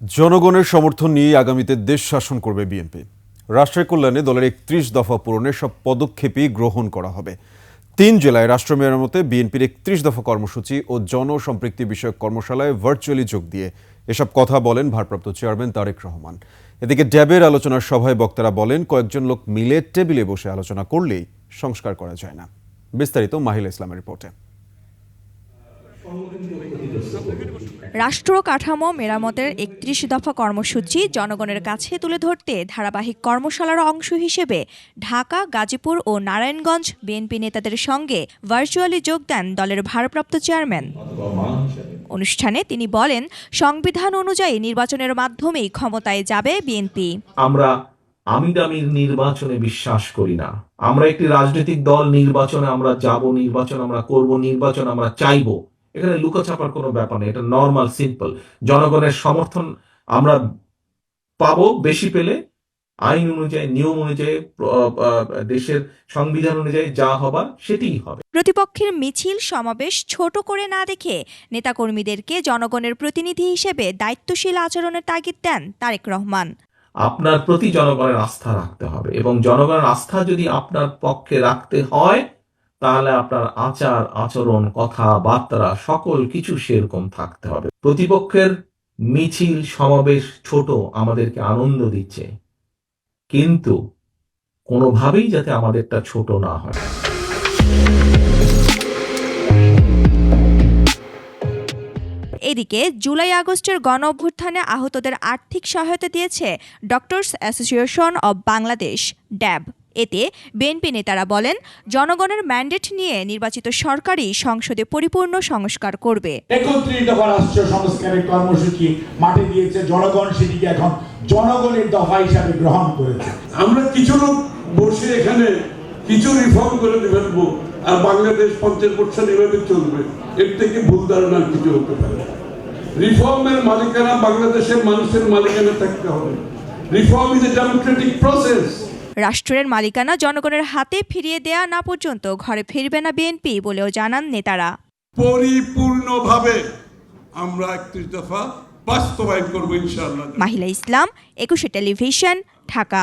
জনগণের সমর্থন নিয়ে আগামীতে দেশ শাসন করবে বিএনপি রাষ্ট্রের কল্যাণে দলের একত্রিশ দফা পূরণের সব পদক্ষেপই গ্রহণ করা হবে। তিন জেলায় রাষ্ট্র মেরামতে বিএনপির একত্রিশ দফা কর্মসূচি ও জনসম্পৃক্তি বিষয়ক কর্মশালায় ভার্চুয়ালি যোগ দিয়ে এসব কথা বলেন ভারপ্রাপ্ত চেয়ারম্যান তারেক রহমান। এদিকে ড্যাবের আলোচনার সভায় বক্তারা বলেন, কয়েকজন লোক মিলে টেবিলে বসে আলোচনা করলেই সংস্কার করা যায় না। বিস্তারিত মাহিলা ইসলামের রিপোর্টে। রাষ্ট্র কাঠামো মেরামতের একত্রিশ দফা কর্মসূচি জনগণের কাছে তুলে ধরতে ধারাবাহিক কর্মশালার অংশ হিসেবে ঢাকা, গাজীপুর ও নারায়ণগঞ্জ বিএনপি নেতাদের সঙ্গে ভার্চুয়ালি যোগ দেন দলের ভারপ্রাপ্ত চেয়ারম্যান। অনুষ্ঠানে তিনি বলেন, সংবিধান অনুযায়ী নির্বাচনের মাধ্যমেই ক্ষমতায় যাবে বিএনপি। আমরা আমি দামির নির্বাচনে বিশ্বাস করি না। আমরা একটি রাজনৈতিক দল, নির্বাচনে আমরা যাব, নির্বাচন আমরা করব, নির্বাচন আমরা চাইব। এখানে লুকোছাপার কোনো ব্যাপার নেই এটা নর্মাল সিম্পল জনগণের সমর্থন আমরা পাবো বেশি পেলে আইন অনুযায়ী নিয়ম অনুযায়ী দেশের সংবিধান অনুযায়ী যা হবার সেটিই হবে। প্রতিপক্ষের মিছিল সমাবেশ ছোট করে না দেখে নেতাকর্মীদেরকে জনগণের প্রতিনিধি হিসেবে দায়িত্বশীল আচরণের তাগিদ দেন তারেক রহমান। আপনার প্রতি জনগণের আস্থা রাখতে হবে এবং জনগণের আস্থা যদি আপনার পক্ষে রাখতে হয় তাহলে আপনার আচার, আচরণ, কথা কথাবার্তা সকল কিছু সেরকম থাকতে হবে। প্রতিপক্ষের মিছিল, সমাবেশ ছোট আমাদেরকে আনন্দ দিচ্ছে। কিন্তু কোনোভাবেই যাতে আমাদেরটা ছোট না হয়। এদিকে জুলাই আগস্টের গণ অভ্যুত্থানে আহতদের আর্থিক সহায়তা দিয়েছে doctors association of Bangladesh, DAB. এতে বিএনপি নেতারা বলেন জনগণের ম্যান্ডেট নিয়ে নির্বাচিত সরকারই সংসদে পরিপূর্ণ সংস্কার করবে। একত্রিশ দফা রাষ্ট্র সংস্কারের কর্মসূচি মাঠে দিয়েছে জনগণ সেটিকে এখন জনগণের দফা হিসাবে গ্রহণ করেছে। আমরা কিছু লোক বসে এখানে কিছু রিফর্ম করে ফেলব আর বাংলাদেশ পঞ্চাশ বছর এভাবে চলবে এর থেকে ভুল ধারণা কিছু হতে পারে রিফর্মের মালিকানা বাংলাদেশের মানুষের মালিকানা থাকতে হবে। Reform is a democratic process রাষ্ট্রের মালিকানা জনগণের হাতে ফিরিয়ে দেয়া না পর্যন্ত ঘরে ফিরবে না বিএনপি বলেও জানান নেতারা। পরিপূর্ণভাবে আমরা একত্রিশ দফা বাস্তবায়ন করব ইনশাআল্লাহ। মাহিলা ইসলাম একুশে টেলিভিশন ঢাকা।